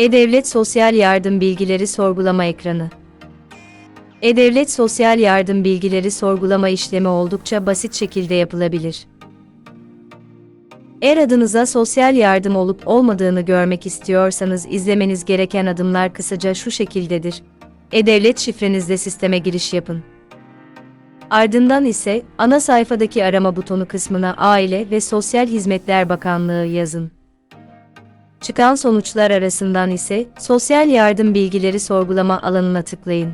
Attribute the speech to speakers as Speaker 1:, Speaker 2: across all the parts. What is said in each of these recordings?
Speaker 1: E-Devlet Sosyal Yardım Bilgileri Sorgulama Ekranı E-Devlet Sosyal Yardım Bilgileri sorgulama işlemi oldukça basit şekilde yapılabilir. Eğer adınıza sosyal yardım olup olmadığını görmek istiyorsanız izlemeniz gereken adımlar kısaca şu şekildedir. E-Devlet şifrenizle sisteme giriş yapın. Ardından ise ana sayfadaki arama butonu kısmına Aile ve Sosyal Hizmetler Bakanlığı yazın. Çıkan sonuçlar arasından ise Sosyal Yardım Bilgileri sorgulama alanına tıklayın.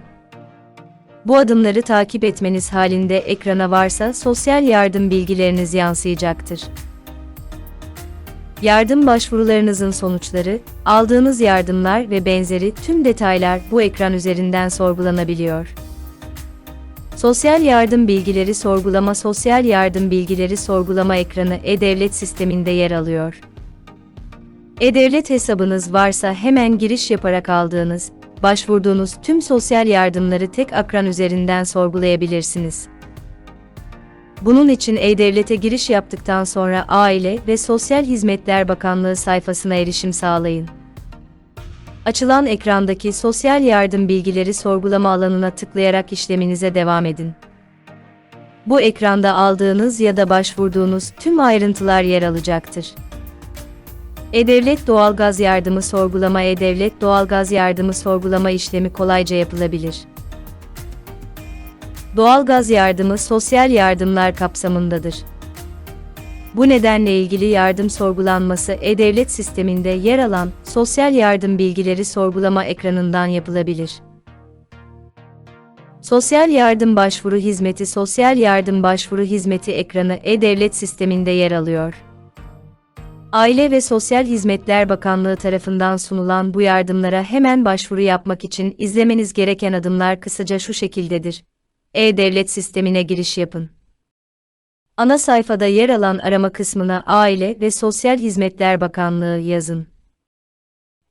Speaker 1: Bu adımları takip etmeniz halinde ekrana varsa sosyal yardım bilgileriniz yansıyacaktır. Yardım başvurularınızın sonuçları, aldığınız yardımlar ve benzeri tüm detaylar bu ekran üzerinden sorgulanabiliyor. Sosyal yardım bilgileri sorgulama Sosyal yardım bilgileri sorgulama ekranı e-devlet sisteminde yer alıyor. E-Devlet hesabınız varsa hemen giriş yaparak aldığınız, başvurduğunuz tüm sosyal yardımları tek ekran üzerinden sorgulayabilirsiniz. Bunun için E-Devlet'e giriş yaptıktan sonra Aile ve Sosyal Hizmetler Bakanlığı sayfasına erişim sağlayın. Açılan ekrandaki sosyal yardım bilgileri sorgulama alanına tıklayarak işleminize devam edin. Bu ekranda aldığınız ya da başvurduğunuz tüm ayrıntılar yer alacaktır. E-Devlet Doğalgaz Yardımı Sorgulama E-Devlet Doğalgaz Yardımı Sorgulama işlemi kolayca yapılabilir. Doğalgaz yardımı sosyal yardımlar kapsamındadır. Bu nedenle ilgili yardım sorgulanması E-Devlet sisteminde yer alan sosyal yardım bilgileri sorgulama ekranından yapılabilir. Sosyal Yardım Başvuru Hizmeti Sosyal Yardım Başvuru Hizmeti ekranı E-Devlet sisteminde yer alıyor. Aile ve Sosyal Hizmetler Bakanlığı tarafından sunulan bu yardımlara hemen başvuru yapmak için izlemeniz gereken adımlar kısaca şu şekildedir. E-Devlet sistemine giriş yapın. Ana sayfada yer alan arama kısmına Aile ve Sosyal Hizmetler Bakanlığı yazın.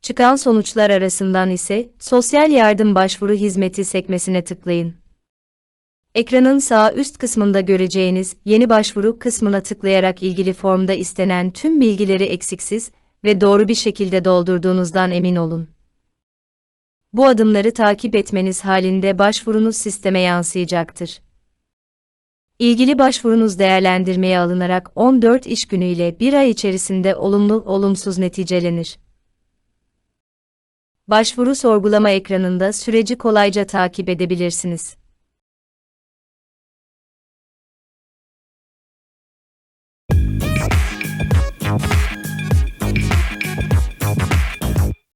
Speaker 1: Çıkan sonuçlar arasından ise Sosyal Yardım Başvuru Hizmeti sekmesine tıklayın. Ekranın sağ üst kısmında göreceğiniz Yeni Başvuru kısmına tıklayarak ilgili formda istenen tüm bilgileri eksiksiz ve doğru bir şekilde doldurduğunuzdan emin olun. Bu adımları takip etmeniz halinde başvurunuz sisteme yansıyacaktır. İlgili başvurunuz değerlendirmeye alınarak 14 iş günü ile 1 ay içerisinde olumlu olumsuz neticelenir. Başvuru sorgulama ekranında süreci kolayca takip edebilirsiniz.